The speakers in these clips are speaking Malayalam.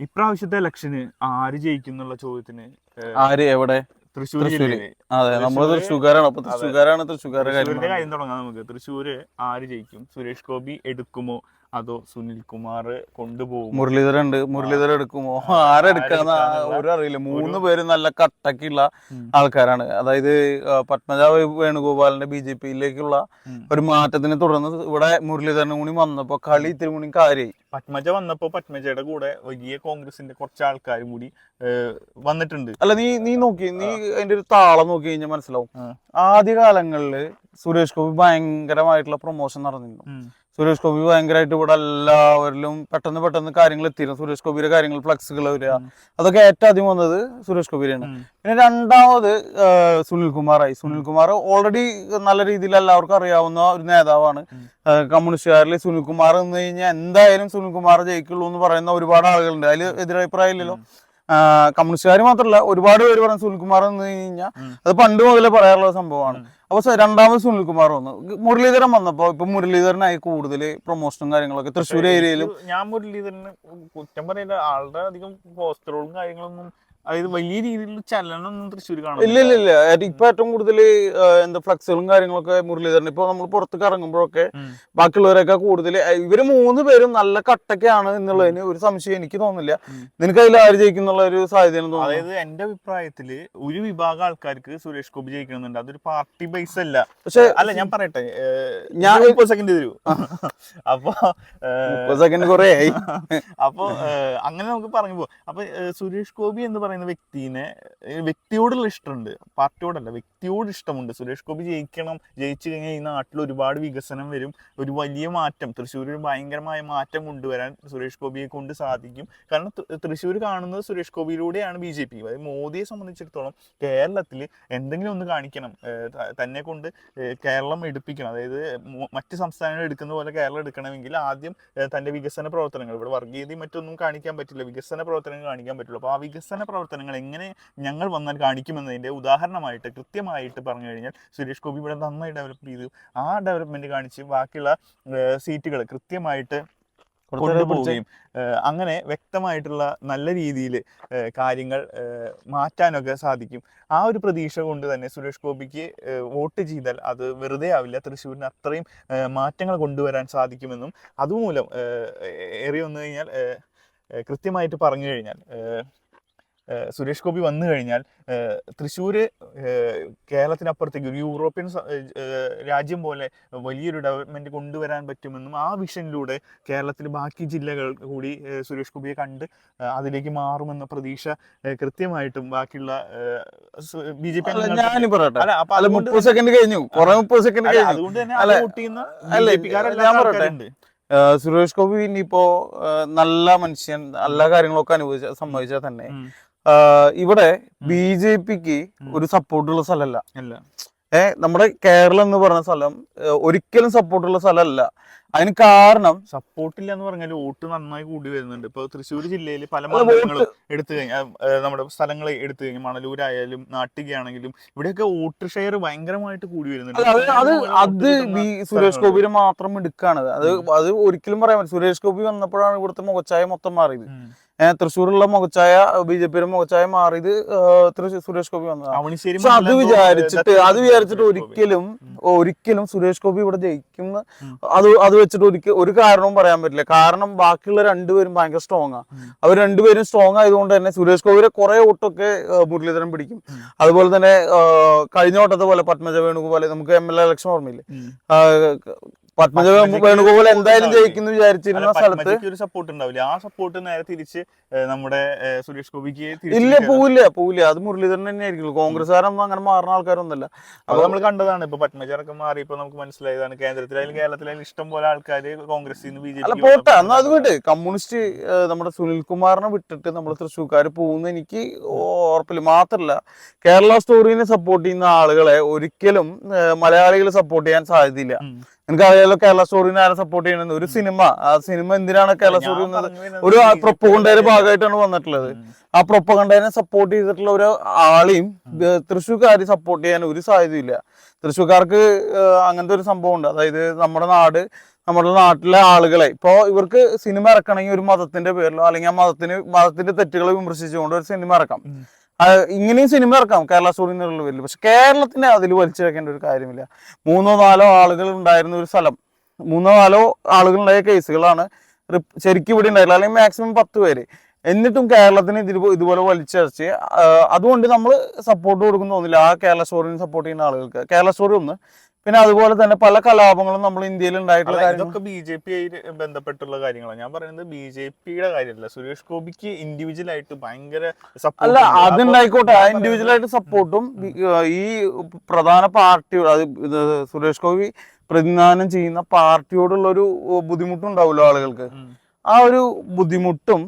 ഇപ്രാവശ്യത്തെ ഇലക്ഷന് ആര് ജയിക്കും എന്നുള്ള ചോദ്യത്തിന് ആര് എവിടെ? തൃശ്ശൂർ തൃശ്ശൂര്. അതെ നമ്മൾ തൃശ്ശൂര് തൃശ്ശൂർക്കാരാണ്. അപ്പൊ. തൃശ്ശൂർക്കാരാണ് തൃശ്ശൂർക്കാരുടെ കാര്യം തുടങ്ങാം നമുക്ക്. തൃശ്ശൂര് ആര് ജയിക്കും? സുരേഷ് ഗോപി എടുക്കുമോ അതോ സുനിൽ കുമാർ കൊണ്ടുപോകും മുരളീധരൻ ഉണ്ട് മുരളീധരൻ എടുക്കുമോ ആരെടുക്കാന്ന് ഒരു അറിയില്ല. മൂന്ന് പേര് നല്ല കട്ടക്കുള്ള. ആൾക്കാരാണ്. അതായത് പത്മജ വേണുഗോപാലിന്റെ ബി ജെ പിയിലേക്കുള്ള ഒരു മാറ്റത്തിനെ തുടർന്ന് ഇവിടെ മുരളീധരനും കൂടി വന്നപ്പോ കളി ഇത്തിരി കൂടി കാര്യമായി പത്മജ വന്നപ്പോ പത്മജയുടെ കൂടെ വലിയ കോൺഗ്രസിന്റെ കുറച്ച് ആൾക്കാരും കൂടി വന്നിട്ടുണ്ട്. അല്ല നീ നീ നോക്കി നീ അതിന്റെ ഒരു താളം നോക്കി കഴിഞ്ഞാൽ മനസ്സിലാവും. ആ. ആദ്യ കാലങ്ങളിൽ സുരേഷ് ഗോപി ഭയങ്കരമായിട്ടുള്ള പ്രൊമോഷൻ നടന്നിരുന്നു. സുരേഷ് ഗോപി ഭയങ്കരമായിട്ട് ഇവിടെ എല്ലാവരിലും പെട്ടെന്ന് പെട്ടെന്ന് കാര്യങ്ങൾ എത്തിയിരുന്നു. സുരേഷ് ഗോപിയുടെ കാര്യങ്ങൾ ഫ്ലക്സുകൾ വരിക അതൊക്കെ ഏറ്റവും ആദ്യം വന്നത് സുരേഷ് ഗോപിയാണ് പിന്നെ രണ്ടാമത് സുനിൽ കുമാറായി സുനിൽ കുമാർ ഓൾറെഡി നല്ല രീതിയിൽ എല്ലാവർക്കും അറിയാവുന്ന ഒരു നേതാവാണ്. കമ്മ്യൂണിസ്റ്റുകാരിൽ സുനിൽ കുമാർ എന്ന് കഴിഞ്ഞാൽ എന്തായാലും സുനിൽ കുമാർ ജയിക്കുള്ളൂ എന്ന് പറയുന്ന ഒരുപാട് ആളുകളുണ്ട്. അതിൽ എതിരഭിപ്രായം ഇല്ലല്ലോ കമ്മ്യൂണിസ്റ്റുകാർ മാത്രമല്ല ഒരുപാട് പേര് പറയുന്ന സുനിൽകുമാർ എന്ന് കഴിഞ്ഞാൽ അത് പണ്ട് മുതലേ പറയാറുള്ള സംഭവമാണ്. അപ്പോൾ രണ്ടാമത് സുനിൽ കുമാർ വന്നു. മുരളീധരൻ വന്നപ്പോ ഇപ്പൊ മുരളീധരനായി കൂടുതൽ പ്രൊമോഷനും കാര്യങ്ങളൊക്കെ തൃശ്ശൂർ ഏരിയയിലും. ഞാൻ മുരളീധരന് കുറ്റം പറയുന്ന ആളുടെ അധികം പോസ്റ്ററുകളും കാര്യങ്ങളൊന്നും അതായത് വലിയ രീതിയിലുള്ള ചലനമൊന്നും തൃശ്ശൂർ ഇല്ല ഇല്ല ഇല്ല. ഇപ്പൊ ഏറ്റവും കൂടുതൽ എന്താ ഫ്ലക്സുകളും കാര്യങ്ങളൊക്കെ മുരളീധരൻ ഇപ്പൊ നമ്മൾ പുറത്തേക്ക് ഇറങ്ങുമ്പോഴൊക്കെ ബാക്കിയുള്ളവരൊക്കെ കൂടുതൽ ഇവർ മൂന്ന് പേരും നല്ല കട്ടക്കാണ് എന്നുള്ളതിന് ഒരു സംശയം എനിക്ക് തോന്നുന്നില്ല. നിനക്ക് അതിൽ ആര് ജയിക്കുന്നുള്ള ഒരു സാധ്യത തോന്നുന്നു അതായത് എന്റെ അഭിപ്രായത്തിൽ ഒരു വിഭാഗം ആൾക്കാർക്ക് സുരേഷ് ഗോപി ജയിക്കണമെന്നുണ്ട്. അതൊരു പാർട്ടി ബേസ് അല്ല. പക്ഷെ അല്ല ഞാൻ പറയട്ടെ ഞാൻ- മുപ്പത് സെക്കൻഡ് തരൂ. അപ്പൊ മുപ്പത് സെക്കൻഡ് കുറെ ആയി. അപ്പൊ അങ്ങനെ നമുക്ക് പറഞ്ഞു പോകും അപ്പൊ സുരേഷ് ഗോപി എന്ന് പറയുന്ന വ്യക്തിനെ വ്യക്തിയോടുള്ള ഇഷ്ടമുണ്ട്. പാർട്ടിയോടല്ല വ്യക്തിയോട് ഇഷ്ടമുണ്ട്. സുരേഷ് ഗോപി ജയിക്കണം ജയിച്ചു കഴിഞ്ഞാൽ ഈ നാട്ടിൽ ഒരുപാട് വികസനം വരും. ഒരു വലിയ മാറ്റം തൃശ്ശൂരിൽ ഭയങ്കരമായ മാറ്റം കൊണ്ടുവരാൻ സുരേഷ് ഗോപിയെ കൊണ്ട് സാധിക്കും. കാരണം തൃശ്ശൂർ കാണുന്നത് സുരേഷ് ഗോപിയിലൂടെയാണ് ബി ജെ പി. അതായത് മോദിയെ സംബന്ധിച്ചിടത്തോളം കേരളത്തിൽ എന്തെങ്കിലും ഒന്ന് കാണിക്കണം. തന്നെ കൊണ്ട് കേരളം എടുപ്പിക്കണം. അതായത് മറ്റ് സംസ്ഥാനങ്ങൾ എടുക്കുന്ന പോലെ കേരളം എടുക്കണമെങ്കിൽ ആദ്യം തന്റെ വികസന പ്രവർത്തനങ്ങൾ ഇവിടെ വർഗീയതയും മറ്റൊന്നും കാണിക്കാൻ പറ്റില്ല. വികസന പ്രവർത്തനങ്ങൾ കാണിക്കാൻ പറ്റുള്ളൂ. അപ്പോൾ ആ വികസന പ്രവർത്തനങ്ങൾ എങ്ങനെ ഞങ്ങൾ വന്നാൽ കാണിക്കുമെന്നതിന്റെ ഉദാഹരണമായിട്ട് കൃത്യമായിട്ട് പറഞ്ഞു കഴിഞ്ഞാൽ സുരേഷ് ഗോപി ഇവിടെ നന്നായി ഡെവലപ്പ് ചെയ്തു. ആ ഡെവലപ്മെന്റ് കാണിച്ച് ബാക്കിയുള്ള സീറ്റുകൾ കൃത്യമായിട്ട് കൊണ്ടുപോവുകയും അങ്ങനെ വ്യക്തമായിട്ടുള്ള നല്ല രീതിയിൽ കാര്യങ്ങൾ മാറ്റാനൊക്കെ സാധിക്കും. ആ ഒരു പ്രതീക്ഷ കൊണ്ട് തന്നെ സുരേഷ് ഗോപിക്ക് വോട്ട് ചെയ്താൽ അത് വെറുതെ ആവില്ല. തൃശ്ശൂരിന് അത്രയും മാറ്റങ്ങൾ കൊണ്ടുവരാൻ സാധിക്കുമെന്നും അതുമൂലം ഏറി വന്നു കഴിഞ്ഞാൽ കൃത്യമായിട്ട് പറഞ്ഞു കഴിഞ്ഞാൽ സുരേഷ് ഗോപി വന്നു കഴിഞ്ഞാൽ തൃശ്ശൂർ കേരളത്തിനപ്പുറത്തേക്ക് ഒരു യൂറോപ്യൻ രാജ്യം പോലെ വലിയൊരു ഡെവലപ്മെന്റ് കൊണ്ടുവരാൻ പറ്റുമെന്നും ആ വിഷനിലൂടെ കേരളത്തിലെ ബാക്കി ജില്ലകൾ കൂടി സുരേഷ് ഗോപിയെ കണ്ട് അതിലേക്ക് മാറുമെന്ന പ്രതീക്ഷ കൃത്യമായിട്ടും ബാക്കിയുള്ള ബി ജെ പി ഞാൻ പറയട്ടെ. അല്ല മുപ്പത് സെക്കൻഡ് കഴിഞ്ഞു. കുറെ മുപ്പത് സെക്കൻഡ് കഴിഞ്ഞു. അതുകൊണ്ട് തന്നെ ഞാൻ പറയട്ടെ. സുരേഷ് ഗോപി ഇനിയിപ്പോ നല്ല മനുഷ്യൻ നല്ല കാര്യങ്ങളൊക്കെ അനുഭവിച്ച സംഭവിച്ചാൽ തന്നെ. ഇവിടെ ബി ജെ പിക്ക് ഒരു സപ്പോർട്ടുള്ള സ്ഥലമല്ല. അല്ല. ഏഹ് നമ്മുടെ കേരളം എന്ന് പറഞ്ഞ സ്ഥലം ഒരിക്കലും സപ്പോർട്ടുള്ള സ്ഥലമല്ല. അതിന് കാരണം സപ്പോർട്ടില്ല എന്ന് പറഞ്ഞാൽ വോട്ട് നന്നായി കൂടി വരുന്നുണ്ട്. ഇപ്പൊ തൃശ്ശൂർ ജില്ലയിൽ പല മണ്ഡലങ്ങളും എടുത്തു കഴിഞ്ഞാൽ നമ്മുടെ സ്ഥലങ്ങൾ എടുത്തു കഴിഞ്ഞാൽ മണലൂരായാലും നാട്ടികയാണെങ്കിലും ഇവിടെയൊക്കെ വോട്ട് ഷെയർ ഭയങ്കരമായിട്ട് കൂടി വരുന്നുണ്ട്. അത് അത് സുരേഷ് ഗോപിനെ മാത്രം എടുക്കാണ്. അത് അത് ഒരിക്കലും പറയാൻ പറ്റും സുരേഷ് ഗോപി വന്നപ്പോഴാണ് ഇവിടുത്തെ മുഖച്ചായ മൊത്തം മാറിയത്. തൃശ്ശൂരുള്ള മുഖച്ചായ ബി ജെ പിയുടെ മുഖച്ചായ മാറിയത് തൃശ്ശൂർ സുരേഷ് ഗോപി വന്നതാണ് പക്ഷെ അത് വിചാരിച്ചിട്ട് അത് വിചാരിച്ചിട്ട്. ഒരിക്കലും ഒരിക്കലും സുരേഷ് ഗോപി ഇവിടെ ജയിക്കും ഉം. അത് അത് വെച്ചിട്ട് ഒരിക്കൽ ഒരു കാരണവും പറയാൻ പറ്റില്ല കാരണം ബാക്കിയുള്ള രണ്ടുപേരും ഭയങ്കര സ്ട്രോങ് ആ ഉം. അവർ രണ്ടുപേരും സ്ട്രോങ് ആയതുകൊണ്ട് തന്നെ സുരേഷ് ഗോപിയുടെ കുറെ വോട്ടൊക്കെ ഏഹ്, മുരളീധരൻ പിടിക്കും. അതുപോലെ തന്നെ കഴിഞ്ഞ ഓട്ടത്തെ പോലെ പത്മജ വേണുഗോപാൽ നമുക്ക് എം എൽ എ ഇലക്ഷൻ ഓർമ്മയില്ലേ പത്മജ വേണുഗോപാൽ എന്തായാലും ജയിക്കുന്നു വിചാരിച്ചിരുന്ന സ്ഥലത്ത്. ഒരു സപ്പോർട്ട് ഉണ്ടാവില്ല? ആ സപ്പോർട്ട് നേരെ തിരിച്ച് നമ്മുടെ സുരേഷ് ഗോപിക്ക് ഇല്ല പോവില്ല പോവില്ല. അത് മുരളീധരൻ തന്നെ ആയിരിക്കും കോൺഗ്രസ്സുകാരൊന്നും അങ്ങനെ മാറുന്ന ആൾക്കാരൊന്നല്ല അപ്പൊ നമ്മൾ കണ്ടതാണ്. ഇപ്പൊ പത്മജറൊക്കെ മാറി ഇപ്പൊ നമുക്ക് മനസ്സിലായതാണ് കേന്ദ്രത്തിലായാലും കേരളത്തിലായാലും ഇഷ്ടം പോലെ ആൾക്കാർ കോൺഗ്രസിൽ നിന്ന് ബി ജെ അല്ല പോട്ടെ. എന്നാ അത് വിട്ട് കമ്മ്യൂണിസ്റ്റ് നമ്മുടെ സുനിൽ കുമാറിനെ വിട്ടിട്ട് നമ്മൾ തൃശ്ശൂർക്കാർ പോകുന്ന എനിക്ക് ഉറപ്പില്ല. മാത്രല്ല കേരള സ്റ്റോറിനെ സപ്പോർട്ട് ചെയ്യുന്ന ആളുകളെ ഒരിക്കലും മലയാളികൾ സപ്പോർട്ട് ചെയ്യാൻ സാധ്യതയില്ല. എനിക്കറിയാലോ കേരള സ്റ്റോറിനെ ആരെ സപ്പോർട്ട് ചെയ്യണമെന്ന് ഒരു സിനിമ ആ സിനിമ എന്തിനാണ് കേരള സ്റ്റോറി എന്നത് ഒരു പ്രൊപ്പകണ്ടയുടെ ഭാഗമായിട്ടാണ് വന്നിട്ടുള്ളത്. ആ പ്രൊപ്പകണ്ടനെ സപ്പോർട്ട് ചെയ്തിട്ടുള്ള ഒരു ആളെയും തൃശ്ശൂർക്കാർ സപ്പോർട്ട് ചെയ്യാൻ ഒരു സാധ്യതയില്ല. തൃശ്ശൂർക്കാർക്ക് അങ്ങനത്തെ ഒരു സംഭവം ഉണ്ട് അതായത് നമ്മുടെ നാട് നമ്മുടെ നാട്ടിലെ ആളുകളെ ഇപ്പോൾ ഇവർക്ക് സിനിമ ഇറക്കണമെങ്കിൽ ഒരു മതത്തിന്റെ പേരിലോ അല്ലെങ്കിൽ ആ മതത്തിന് മതത്തിന്റെ തെറ്റുകളെ വിമർശിച്ചുകൊണ്ട് ഒരു സിനിമ ഇറക്കാം. ഇങ്ങനെയും സിനിമ ഇറക്കാം. കേരള സ്റ്റോറി എന്നുള്ള പേരിൽ പക്ഷെ കേരളത്തിന്റെ അതിൽ വലിച്ചിഴക്കേണ്ട ഒരു കാര്യമില്ല. മൂന്നോ നാലോ ആളുകൾ ഉണ്ടായിരുന്ന ഒരു സ്ഥലം. മൂന്നോ നാലോ ആളുകൾ ഉണ്ടായ കേസുകളാണ് ശരിക്കും ഇവിടെ ഉണ്ടായില്ല അല്ലെങ്കിൽ മാക്സിമം പത്ത് പേര്. എന്നിട്ടും കേരളത്തിന് ഇതിൽ ഇതുപോലെ വലിച്ചടച്ച് അതുകൊണ്ട് നമ്മൾ സപ്പോർട്ട് കൊടുക്കുന്ന തോന്നില്ല ആ കേരള സ്റ്റോറിന് സപ്പോർട്ട് ചെയ്യുന്ന ആളുകൾക്ക്. കേരള സ്റ്റോറി ഒന്ന് പിന്നെ അതുപോലെ തന്നെ പല കലാപങ്ങളും നമ്മൾ ഇന്ത്യയിൽ ഉണ്ടായിട്ടുള്ള ഇതൊക്കെ ബി ജെ പി ആയി ബന്ധപ്പെട്ടുള്ള കാര്യങ്ങളാണ്. ഞാൻ പറയുന്നത് ബി ജെ പിയുടെ കാര്യമല്ല. സുരേഷ് ഗോപിക്ക് ഇൻഡിവിജ്വൽ ആയിട്ട് ഭയങ്കര അല്ല അതുണ്ടായിക്കോട്ടെ ഇൻഡിവിജ്വൽ ആയിട്ട് സപ്പോർട്ടും ഈ പ്രധാന പാർട്ടി അത് സുരേഷ് ഗോപി പ്രതിനിധാനം ചെയ്യുന്ന പാർട്ടിയോടുള്ള ഒരു ബുദ്ധിമുട്ടുണ്ടാവുമല്ലോ ആളുകൾക്ക്? ആ ഒരു ബുദ്ധിമുട്ടും.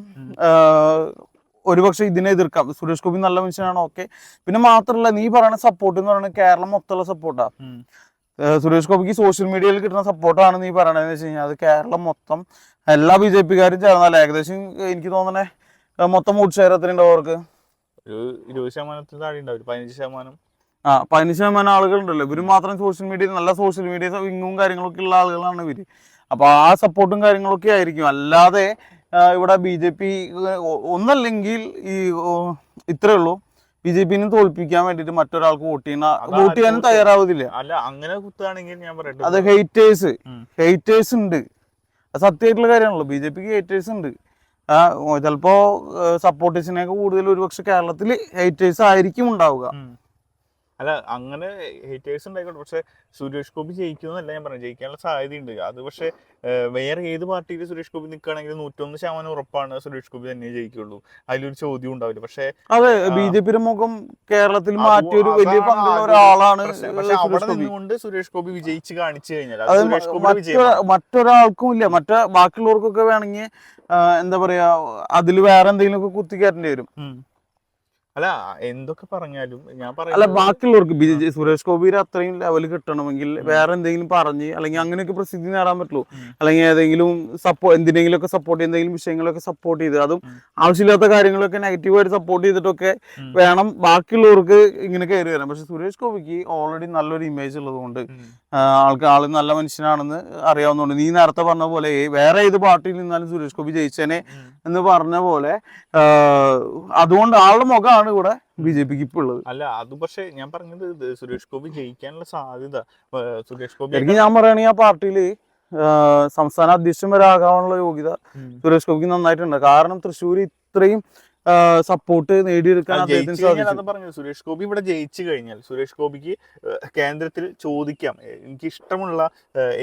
ഒരുപക്ഷെ ഇതിനെ എതിർക്കാം. സുരേഷ് ഗോപി നല്ല മനുഷ്യനാണ് ഓക്കെ. പിന്നെ മാത്രമല്ല നീ പറയുന്ന സപ്പോർട്ട് എന്ന് പറയുന്നത് കേരളം മൊത്തമുള്ള സപ്പോർട്ടാ. സുരേഷ് ഗോപിക്ക് സോഷ്യൽ മീഡിയയിൽ കിട്ടുന്ന സപ്പോർട്ടാണ് നീ പറയണതെന്ന് വെച്ച് കഴിഞ്ഞാൽ അത് കേരളം മൊത്തം എല്ലാ ബി ജെ പിക്കാരും ചേർന്നല്ല ഏകദേശം എനിക്ക് തോന്നണേ മൊത്തം വോട്ട് ഷെയർ എത്ര ഉണ്ടാവും അവർക്ക്? ഒരു ഇരുപത് ശതമാനത്തിന് താഴെ ഉണ്ടാവും പതിനഞ്ച് ശതമാനം. ആ പതിനഞ്ച് ശതമാനം ആളുകളുണ്ടല്ലോ. ഇവർ മാത്രം സോഷ്യൽ മീഡിയ നല്ല സോഷ്യൽ മീഡിയ വിങ്ങും കാര്യങ്ങളൊക്കെ ഉള്ള ആളുകളാണ് ഇവർ. അപ്പൊ ആ സപ്പോർട്ടും കാര്യങ്ങളൊക്കെ ആയിരിക്കും. അല്ലാതെ ഇവിടെ ബി ജെ പി ഒന്നല്ലെങ്കിൽ ഈ ഇത്രയുള്ളൂ ഉള്ളൂ. ബി ജെ പിനെ തോൽപ്പിക്കാൻ വേണ്ടിട്ട് മറ്റൊരാൾക്ക് വോട്ട് ചെയ്യുന്ന വോട്ട് ചെയ്യാനും തയ്യാറാവുന്നില്ല അല്ല അങ്ങനെ കുത്തുകയാണെങ്കിൽ ഞാൻ പറയട്ടെ. അത് ഹെയ്റ്റേഴ്സ്. ഹെയ്റ്റേഴ്സ് ഉണ്ട്. സത്യമായിട്ടുള്ള കാര്യമാണല്ലോ. ബി ജെ പിക്ക് ഹെയ്റ്റേഴ്സ് ഉണ്ട്. ചിലപ്പോ സപ്പോർട്ടേഴ്സിനെയൊക്കെ കൂടുതൽ ഒരുപക്ഷെ കേരളത്തിൽ ഹെയ്റ്റേഴ്സ് ആയിരിക്കും ഉണ്ടാവുക. അല്ല അങ്ങനെ ഹേറ്റേഴ്സ് ഉണ്ടായിക്കോട്ടെ. പക്ഷെ സുരേഷ് ഗോപി ജയിക്കുന്നല്ല ഞാൻ പറഞ്ഞു ജയിക്കാനുള്ള സാധ്യതയുണ്ട്. അത് പക്ഷെ വേറെ ഏത് പാർട്ടിയിൽ സുരേഷ് ഗോപി നിൽക്കുകയാണെങ്കിൽ നൂറ്റൊന്ന് ശതമാനം ഉറപ്പാണ് സുരേഷ് ഗോപി തന്നെ ജയിക്കുള്ളൂ. അതിലൊരു ചോദ്യം ഉണ്ടാവില്ല. പക്ഷെ അതെ. ബി ജെ പിയുടെ മുഖം കേരളത്തിൽ മാറ്റിയൊരു വലിയ പങ്കുള്ള ഒരാളാണ്. പക്ഷെ അവിടെ സുരേഷ് ഗോപി. നിന്നുകൊണ്ട് സുരേഷ് ഗോപി വിജയിച്ച് കാണിച്ചു കഴിഞ്ഞാൽ മറ്റൊരാൾക്കും ഇല്ല. മറ്റേ ബാക്കിയുള്ളവർക്കൊക്കെ വേണമെങ്കിൽ എന്താ പറയാ അതിൽ വേറെ എന്തെങ്കിലുമൊക്കെ കുത്തിക്കയറ്റേണ്ടി വരും. അല്ല എന്തൊക്കെ പറഞ്ഞാലും ഞാൻ അല്ല ബാക്കിയുള്ളവർക്ക് സുരേഷ് ഗോപിയുടെ അത്രയും ലെവൽ കിട്ടണമെങ്കിൽ വേറെ എന്തെങ്കിലും പറഞ്ഞ് അല്ലെങ്കിൽ അങ്ങനെയൊക്കെ പ്രസിദ്ധി നേടാൻ പറ്റുള്ളൂ. അല്ലെങ്കിൽ ഏതെങ്കിലും സപ്പോ എന്തിനെങ്കിലും ഒക്കെ സപ്പോർട്ട് എന്തെങ്കിലും വിഷയങ്ങളൊക്കെ സപ്പോർട്ട് ചെയ്ത്. അതും. ആവശ്യമില്ലാത്ത കാര്യങ്ങളൊക്കെ നെഗറ്റീവായിട്ട് സപ്പോർട്ട് ചെയ്തിട്ടൊക്കെ. വേണം ബാക്കിയുള്ളവർക്ക് ഇങ്ങനെ കയറി വരാൻ. പക്ഷെ സുരേഷ് ഗോപിക്ക് ഓൾറെഡി നല്ലൊരു ഇമേജ് ഉള്ളതുകൊണ്ട് കൊണ്ട് ആൾക്ക് ആൾ നല്ല മനുഷ്യനാണെന്ന് അറിയാവുന്നതുകൊണ്ട് നീ നേരത്തെ പറഞ്ഞ പോലെ വേറെ ഏത് പാർട്ടിയിൽ നിന്നാലും സുരേഷ് ഗോപി ജയിച്ചേനെ എന്ന് പറഞ്ഞ പോലെ അതുകൊണ്ട് ആളുടെ മുഖമാണ് ഇവിടെ ബി ജെ പിക്ക് ഇപ്പോൾ ഉള്ളത്. അല്ല അത് പക്ഷെ ഞാൻ പറഞ്ഞത് സുരേഷ് ഗോപി ജയിക്കാനുള്ള സാധ്യത സുരേഷ് ഗോപി എനിക്ക് ഞാൻ പറയുകയാണെങ്കിൽ ആ പാർട്ടിയിൽ സംസ്ഥാന അധ്യക്ഷൻ വരെ ആകാനുള്ള യോഗ്യത സുരേഷ് ഗോപിക്ക് നന്നായിട്ടുണ്ട്. കാരണം തൃശ്ശൂർ ഇത്രയും സപ്പോർട്ട് നേടിയെടുക്കാൻ അദ്ദേഹത്തിന് സാധിച്ചു. സുരേഷ് ഗോപി ഇവിടെ ജയിച്ചു കഴിഞ്ഞാൽ സുരേഷ് ഗോപിക്ക് കേന്ദ്രത്തിൽ ചോദിക്കാം. എനിക്ക് ഇഷ്ടമുള്ള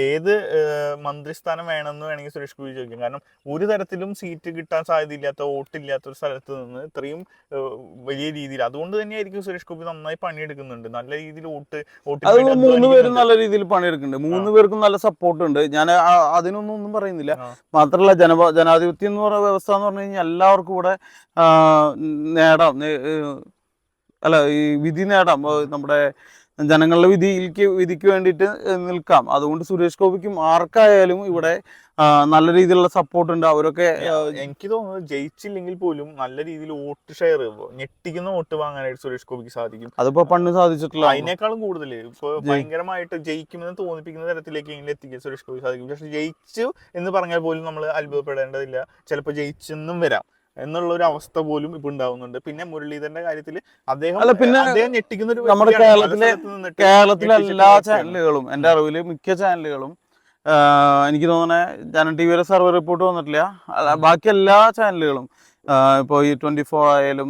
ഏത് മന്ത്രിസ്ഥാനം വേണമെന്ന് വേണമെങ്കിൽ സുരേഷ് ഗോപി ചോദിക്കാം. കാരണം ഒരു തരത്തിലും സീറ്റ് കിട്ടാൻ സാധ്യതയില്ലാത്ത വോട്ടില്ലാത്ത ഒരു സ്ഥലത്ത് നിന്ന് ഇത്രയും വലിയ രീതിയിൽ അതുകൊണ്ട് തന്നെയായിരിക്കും സുരേഷ് ഗോപി നന്നായി പണിയെടുക്കുന്നുണ്ട്. നല്ല രീതിയിൽ വോട്ട് വോട്ട് മൂന്ന് പേരും നല്ല രീതിയിൽ പണിയെടുക്കുന്നുണ്ട്. മൂന്ന് പേർക്കും നല്ല സപ്പോർട്ട് ഉണ്ട്. ഞാൻ അതിനൊന്നും ഒന്നും പറയുന്നില്ല. മാത്രമല്ല ജനപ ജനാധിപത്യം എന്ന് പറയുന്ന വ്യവസ്ഥ എന്ന് പറഞ്ഞു കഴിഞ്ഞാൽ എല്ലാവർക്കും ഇവിടെ നേടാം. അല്ല ഈ വിധി നേടാം. നമ്മുടെ ജനങ്ങളുടെ വിധിക്ക് വിധിക്ക് വേണ്ടിയിട്ട് നിൽക്കാം. അതുകൊണ്ട് സുരേഷ് ഗോപിക്കും ആർക്കായാലും ഇവിടെ നല്ല രീതിയിലുള്ള സപ്പോർട്ട് ഉണ്ട്. അവരൊക്കെ എനിക്ക് തോന്നുന്നത് ജയിച്ചില്ലെങ്കിൽ പോലും നല്ല രീതിയിൽ വോട്ട് ഷെയർ ഞെട്ടിക്കുന്ന വോട്ട് വാങ്ങാനായിട്ട് സുരേഷ് ഗോപിക്ക് സാധിക്കും. അതിപ്പോ പണ്ട് സാധിച്ചിട്ടുള്ള അതിനേക്കാളും കൂടുതൽ. ഇപ്പൊ ഭയങ്കരമായിട്ട് ജയിക്കുമെന്ന് തോന്നിപ്പിക്കുന്ന തരത്തിലേക്ക് എങ്ങനെ എത്തിക്കാൻ സുരേഷ് ഗോപി സാധിക്കും. പക്ഷെ ജയിച്ചു എന്ന് പറഞ്ഞാൽ പോലും നമ്മൾ അത്ഭുതപ്പെടേണ്ടതില്ല. ചിലപ്പോൾ ജയിച്ചെന്നും വരാം. എന്നുള്ള ഒരു അവസ്ഥ പോലും ഇപ്പൊ ഉണ്ടാവുന്നുണ്ട് പിന്നെ മുരളീധരന്റെ കാര്യത്തിൽ അദ്ദേഹം അല്ല, പിന്നെ അദ്ദേഹം ഞെട്ടിക്കുന്ന ഒരു നമ്മുടെ കേരളത്തിലെ- കേരളത്തിലെ എല്ലാ ചാനലുകളും എന്റെ അറിവിൽ മിക്ക ചാനലുകളും എനിക്ക് തോന്നുന്നത് ജനം ടി വിയുടെ സർവേ റിപ്പോർട്ട് വന്നിട്ടില്ല. ബാക്കി എല്ലാ ചാനലുകളും ഇപ്പോൾ ഈ ട്വന്റി ഫോർ ആയാലും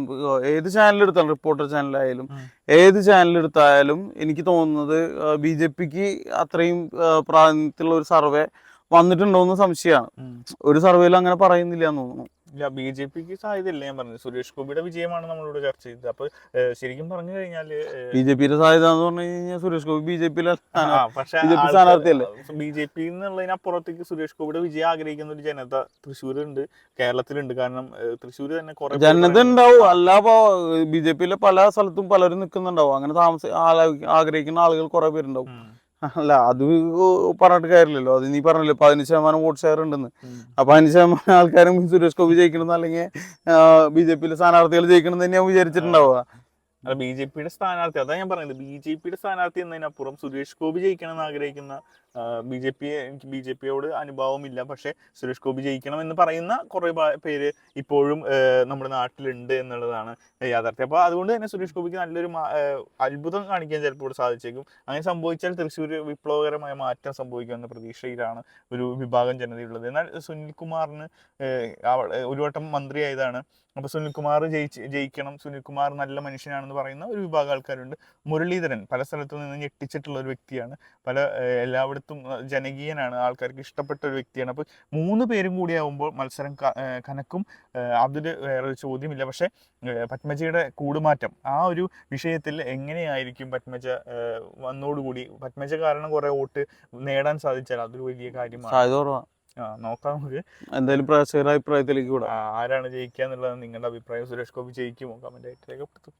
ഏത് ചാനൽ എടുത്താലും റിപ്പോർട്ടർ ചാനലായാലും. ഏത് ചാനൽ എടുത്തായാലും എനിക്ക് തോന്നുന്നത് ബി ജെ പിക്ക് അത്രയും പ്രാതിനിധ്യത്തിലുള്ള ഒരു സർവേ വന്നിട്ടുണ്ടോ എന്ന് സംശയമാണ് ഒരു സർവേയിൽ അങ്ങനെ പറയുന്നില്ല എന്ന് തോന്നുന്നു. ഇല്ല ബി ജെ പിക്ക് സാധ്യതയില്ല ഞാൻ പറഞ്ഞത്. സുരേഷ് ഗോപിയുടെ വിജയമാണ് നമ്മളിവിടെ ചർച്ച ചെയ്തത്. അപ്പൊ ശരിക്കും പറഞ്ഞു കഴിഞ്ഞാൽ ബി ജെ പിയുടെ സാധ്യത എന്ന് പറഞ്ഞു കഴിഞ്ഞാൽ സുരേഷ് ഗോപി ബി ജെ പിയിലെ സ്ഥാനാർത്ഥിയല്ലേ? ബി ജെ പി എന്നുള്ളതിനപ്പുറത്തേക്ക് സുരേഷ് ഗോപിയുടെ വിജയം ആഗ്രഹിക്കുന്ന ഒരു ജനത തൃശ്ശൂരുണ്ട് കേരളത്തിലുണ്ട്. കാരണം തൃശ്ശൂർ തന്നെ കുറെ ജനത ഉണ്ടാവും. അല്ല ബി ജെ പിയിലെ പല സ്ഥലത്തും പലരും നിൽക്കുന്നുണ്ടാവും അങ്ങനെ താമസ ആഗ്രഹിക്കുന്ന ആളുകൾ കുറെ പേരുണ്ടാവും. അല്ല അത് പറഞ്ഞിട്ട് കാര്യമില്ലല്ലോ. അത് നീ പറഞ്ഞല്ലോ പതിനഞ്ച് ശതമാനം വോട്ട് ഷെയർ ഉണ്ടെന്ന്. അപ്പൊ പതിനഞ്ച് ശതമാനം ആൾക്കാരും സുരേഷ് ഗോപി ജയിക്കണം അല്ലെങ്കിൽ ബി ജെ പിയിലെ സ്ഥാനാർത്ഥികൾ ജയിക്കണം എന്ന് തന്നെയാണ് വിചാരിച്ചിട്ടുണ്ടാവുക അല്ല ബി ജെ പിയുടെ സ്ഥാനാർത്ഥി. അതാ ഞാൻ പറയുന്നത് ബി ജെ പിയുടെ സ്ഥാനാർത്ഥി എന്നതിനപ്പുറം സുരേഷ് ഗോപി ജയിക്കണം എന്ന് ആഗ്രഹിക്കുന്ന ബി ജെ പി എനിക്ക് ബി ജെ പിയോട് അനുഭാവമില്ല. പക്ഷെ സുരേഷ് ഗോപി ജയിക്കണം എന്ന് പറയുന്ന കുറെ പേര് ഇപ്പോഴും നമ്മുടെ നാട്ടിലുണ്ട് എന്നുള്ളതാണ് യാഥാർത്ഥ്യം. അപ്പോൾ അതുകൊണ്ട് തന്നെ സുരേഷ് ഗോപിക്ക് നല്ലൊരു അത്ഭുതം കാണിക്കാൻ ചിലപ്പോൾ സാധിച്ചേക്കും. അങ്ങനെ സംഭവിച്ചാൽ തൃശ്ശൂർ വിപ്ലവകരമായ മാറ്റം സംഭവിക്കുമെന്ന പ്രതീക്ഷയിലാണ് ഒരു വിഭാഗം ജനതയുള്ളത്. എന്നാൽ സുനിൽ കുമാറിന് ഒരു വട്ടം മന്ത്രിയായതാണ് അപ്പൊ സുനിൽകുമാർ ജയിച്ച് ജയിക്കണം. സുനിൽകുമാർ നല്ല മനുഷ്യനാണെന്ന് പറയുന്ന ഒരു വിഭാഗം ആൾക്കാരുണ്ട്. മുരളീധരൻ പല സ്ഥലത്തു നിന്ന് ഞെട്ടിച്ചിട്ടുള്ള ഒരു വ്യക്തിയാണ്. പല എല്ലായിടത്തും ജനകീയനാണ്. ആൾക്കാർക്ക് ഇഷ്ടപ്പെട്ട ഒരു വ്യക്തിയാണ്. അപ്പോൾ മൂന്ന് പേരും കൂടി ആവുമ്പോൾ മത്സരം കനക്കും. അതിൽ വേറെ ഒരു ചോദ്യമില്ല. പക്ഷേ പത്മജിയുടെ കൂടുമാറ്റം ആ ഒരു വിഷയത്തിൽ എങ്ങനെയായിരിക്കും പത്മജ വന്നോടുകൂടി? പത്മജ കാരണം കുറെ വോട്ട് നേടാൻ സാധിച്ചാൽ അതൊരു വലിയ കാര്യമാണ്. നോക്കാം നമുക്ക്. എന്തായാലും പ്രേക്ഷകരുടെ അഭിപ്രായത്തിലേക്ക് കൂടെ ആരാണ് ജയിക്കുക എന്നുള്ളത് നിങ്ങളുടെ അഭിപ്രായം സുരേഷ് ഗോപി ജയിക്കുമോ? കമന്റ് ആയിട്ട് രേഖപ്പെടുത്തും.